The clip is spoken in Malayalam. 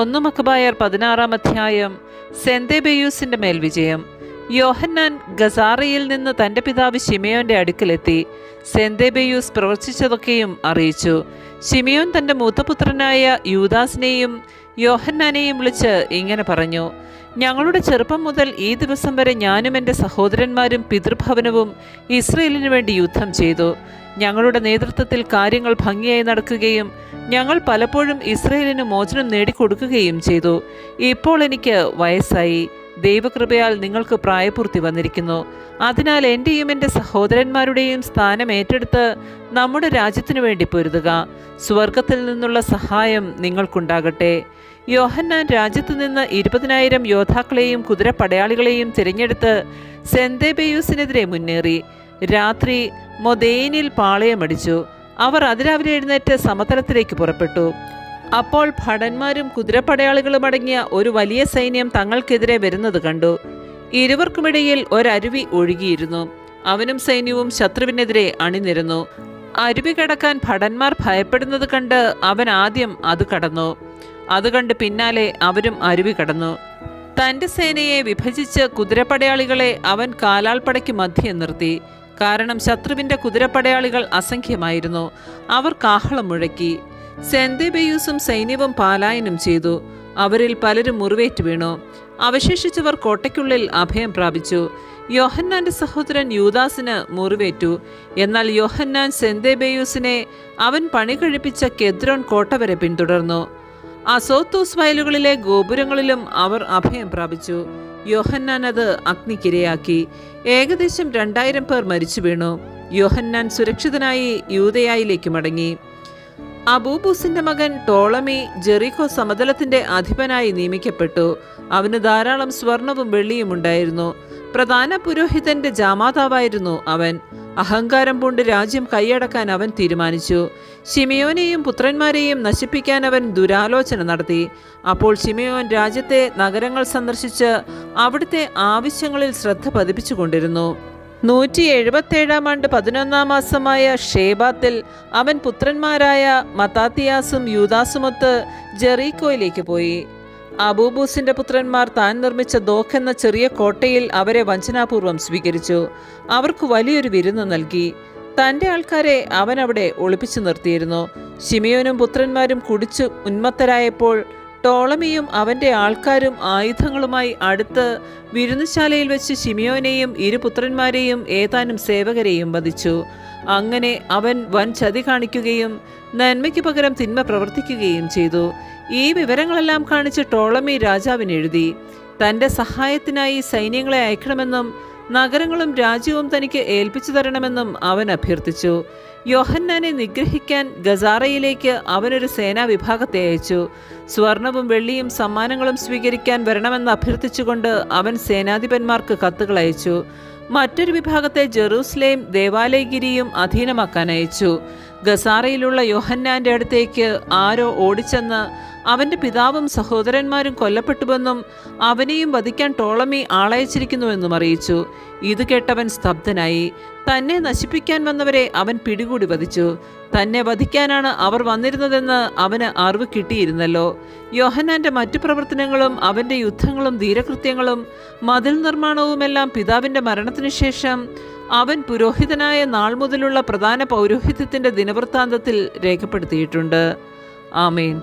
ഒന്ന് മക്കബായർ പതിനാറാം അധ്യായം. സെന്തേബെയൂസിന്റെ മേൽ വിജയം. യോഹന്നാൻ ഗസാറയിൽ നിന്ന് തന്റെ പിതാവ് ശിമയോന്റെ അടുക്കലെത്തി. സെന്തേബെയൂസ് പ്രവർത്തിച്ചതൊക്കെയും അറിയിച്ചു. ശിമയോൻ തന്റെ മൂത്തപുത്രനായ യൂദാസിനെയും യോഹന്നാനെയും വിളിച്ച് ഇങ്ങനെ പറഞ്ഞു ഞങ്ങളുടെ ചെറുപ്പം മുതൽ ഈ ദിവസം വരെ ഞാനും എന്റെ സഹോദരന്മാരും പിതൃഭവനവും ഇസ്രയേലിനു വേണ്ടി യുദ്ധം ചെയ്തു. ഞങ്ങളുടെ നേതൃത്വത്തിൽ കാര്യങ്ങൾ ഭംഗിയായി നടക്കുകയും ഞങ്ങൾ പലപ്പോഴും ഇസ്രയേലിന് മോചനം നേടിക്കൊടുക്കുകയും ചെയ്തു. ഇപ്പോൾ എനിക്ക് വയസ്സായി. ദൈവകൃപയാൽ നിങ്ങൾക്ക് പ്രായപൂർത്തി വന്നിരിക്കുന്നു. അതിനാൽ എന്റെയും എന്റെ സഹോദരന്മാരുടെയും സ്ഥാനം ഏറ്റെടുത്ത് നമ്മുടെ രാജ്യത്തിനു വേണ്ടി പൊരുതുക. സ്വർഗത്തിൽ നിന്നുള്ള സഹായം നിങ്ങൾക്കുണ്ടാകട്ടെ. യോഹന്നാൻ രാജ്യത്തു നിന്ന് ഇരുപതിനായിരം യോദ്ധാക്കളെയും കുതിരപ്പടയാളികളെയും തിരഞ്ഞെടുത്ത് സെന്തേബെയൂസിനെതിരെ മുന്നേറി. രാത്രി മൊദേനിൽ പാളയമടിച്ചു. അവർ അതിരാവിലെ എഴുന്നേറ്റ് സമതലത്തിലേക്ക് പുറപ്പെട്ടു. അപ്പോൾ ഭടന്മാരും കുതിരപ്പടയാളികളും അടങ്ങിയ ഒരു വലിയ സൈന്യം തങ്ങൾക്കെതിരെ വരുന്നത് കണ്ടു. ഇരുവർക്കുമിടയിൽ ഒരരുവി ഒഴുകിയിരുന്നു. അവനും സൈന്യവും ശത്രുവിനെതിരെ അണിനിരുന്നു. അരുവി കടക്കാൻ ഭടന്മാർ ഭയപ്പെടുന്നത് കണ്ട് അവൻ ആദ്യം അത് കടന്നു. അത് കണ്ട് പിന്നാലെ അവരും അരുവി കടന്നു. തന്റെ സേനയെ വിഭജിച്ച് കുതിരപ്പടയാളികളെ അവൻ കാലാൾപ്പടയ്ക്ക് മധ്യേ നിർത്തി. കാരണം ശത്രുവിന്റെ കുതിരപ്പടയാളികൾ അസംഖ്യമായിരുന്നു. അവർ കാഹളം മുഴക്കി. സെന്തേബെയൂസും സൈന്യവും പാലായനം ചെയ്തു. അവരിൽ പലരും മുറിവേറ്റ് വീണു. അവശേഷിച്ചവർ കോട്ടയ്ക്കുള്ളിൽ അഭയം പ്രാപിച്ചു. യോഹന്നാന്റെ സഹോദരൻ യൂദാസിന് മുറിവേറ്റു. എന്നാൽ യോഹന്നാൻ സെന്തേബെയൂസിനെ അവൻ പണി കഴിപ്പിച്ച കെദ്രോൺ കോട്ട വരെ പിന്തുടർന്നു. അസോത്തോസ് വയലുകളിലെ ഗോപുരങ്ങളിലും അവർ അഭയം പ്രാപിച്ചു. യോഹന്നാൻ അത് അഗ്നിക്കിരയാക്കി. ഏകദേശം രണ്ടായിരം പേർ മരിച്ചു വീണു. യോഹന്നാൻ സുരക്ഷിതനായി യൂതയായിലേക്ക് മടങ്ങി. അബൂബൂസിന്റെ മകൻ ടോളമി ജെറിക്കോ സമതലത്തിന്റെ അധിപനായി നിയമിക്കപ്പെട്ടു. അവന് ധാരാളം സ്വർണവും വെള്ളിയും ഉണ്ടായിരുന്നു. പ്രധാന പുരോഹിതന്റെ ജാമാതാവായിരുന്നു അവൻ. അഹങ്കാരം പൂണ്ട് രാജ്യം കൈയടക്കാൻ അവൻ തീരുമാനിച്ചു. ഷിമിയോനെയും പുത്രന്മാരെയും നശിപ്പിക്കാൻ അവൻ ദുരാലോചന നടത്തി. അപ്പോൾ ഷിമിയോൻ രാജ്യത്തെ നഗരങ്ങൾ സന്ദർശിച്ച് അവിടുത്തെ ആവശ്യങ്ങളിൽ ശ്രദ്ധ പതിപ്പിച്ചുകൊണ്ടിരുന്നു. നൂറ്റി എഴുപത്തേഴാം ആണ്ട് പതിനൊന്നാം മാസമായ ഷേബാത്തിൽ അവൻ പുത്രന്മാരായ മത്താത്തിയാസും യൂദാസുമൊത്ത് ജെറീക്കോയിലേക്ക് പോയി. അബൂബൂസിന്റെ പുത്രന്മാർ താൻ നിർമ്മിച്ച ദോഖ് എന്ന ചെറിയ കോട്ടയിൽ അവരെ വഞ്ചനാപൂർവം സ്വീകരിച്ചു. അവർക്ക് വലിയൊരു വിരുന്ന് നൽകി. തന്റെ ആൾക്കാരെ അവൻ അവിടെ ഒളിപ്പിച്ചു നിർത്തിയിരുന്നു. ശിമിയോനും പുത്രന്മാരും കുടിച്ചു ഉന്മത്തരായപ്പോൾ ടോളമിയും അവന്റെ ആൾക്കാരും ആയുധങ്ങളുമായി അടുത്ത് വിരുന്നുശാലയിൽ വെച്ച് ശിമിയോനെയും ഇരുപുത്രന്മാരെയും ഏതാനും സേവകരെയും വധിച്ചു. അങ്ങനെ അവൻ വൻ ചതി കാണിക്കുകയും നന്മയ്ക്ക് പകരം തിന്മ പ്രവർത്തിക്കുകയും ചെയ്തു. ഈ വിവരങ്ങളെല്ലാം കാണിച്ച് ടോളമി രാജാവിനെഴുതി. തന്റെ സഹായത്തിനായി സൈന്യങ്ങളെ അയക്കണമെന്നും നഗരങ്ങളും രാജ്യവും തനിക്ക് ഏൽപ്പിച്ചു തരണമെന്നും അവൻ അഭ്യർത്ഥിച്ചു. യോഹന്നാനെ നിഗ്രഹിക്കാൻ ഗസാറയിലേക്ക് അവനൊരു സേനാ വിഭാഗത്തെ അയച്ചു. സ്വർണവും വെള്ളിയും സമ്മാനങ്ങളും സ്വീകരിക്കാൻ വരണമെന്ന് അഭ്യർത്ഥിച്ചുകൊണ്ട് അവൻ സേനാധിപന്മാർക്ക് കത്തുകൾ അയച്ചു. മറ്റൊരു വിഭാഗത്തെ ജെറൂസലേം ദേവാലയഗിരിയും അധീനമാക്കാൻ അയച്ചു. ഗസാറയിലുള്ള യോഹന്നാന്റെ അടുത്തേക്ക് ആരോ ഓടിച്ചെന്ന് അവന്റെ പിതാവും സഹോദരന്മാരും കൊല്ലപ്പെട്ടുവെന്നും അവനെയും വധിക്കാൻ ടോളമി ആളയച്ചിരിക്കുന്നുവെന്നും അറിയിച്ചു. ഇത് കേട്ടവൻ സ്തബ്ധനായി. തന്നെ നശിപ്പിക്കാൻ വന്നവരെ അവൻ പിടികൂടി വധിച്ചു. തന്നെ വധിക്കാനാണ് അവർ വന്നിരുന്നതെന്ന് അവന് അറിവ് കിട്ടിയിരുന്നല്ലോ. യോഹനാന്റെ മറ്റു പ്രവർത്തനങ്ങളും അവന്റെ യുദ്ധങ്ങളും ധീരകൃത്യങ്ങളും മതിൽ നിർമ്മാണവുമെല്ലാം പിതാവിന്റെ മരണത്തിനു ശേഷം അവൻ പുരോഹിതനായ നാൾ മുതലുള്ള പ്രധാന പൗരോഹിത്യത്തിന്റെ ദിനവൃത്താന്തത്തിൽ രേഖപ്പെടുത്തിയിട്ടുണ്ട്. ആമേൻ.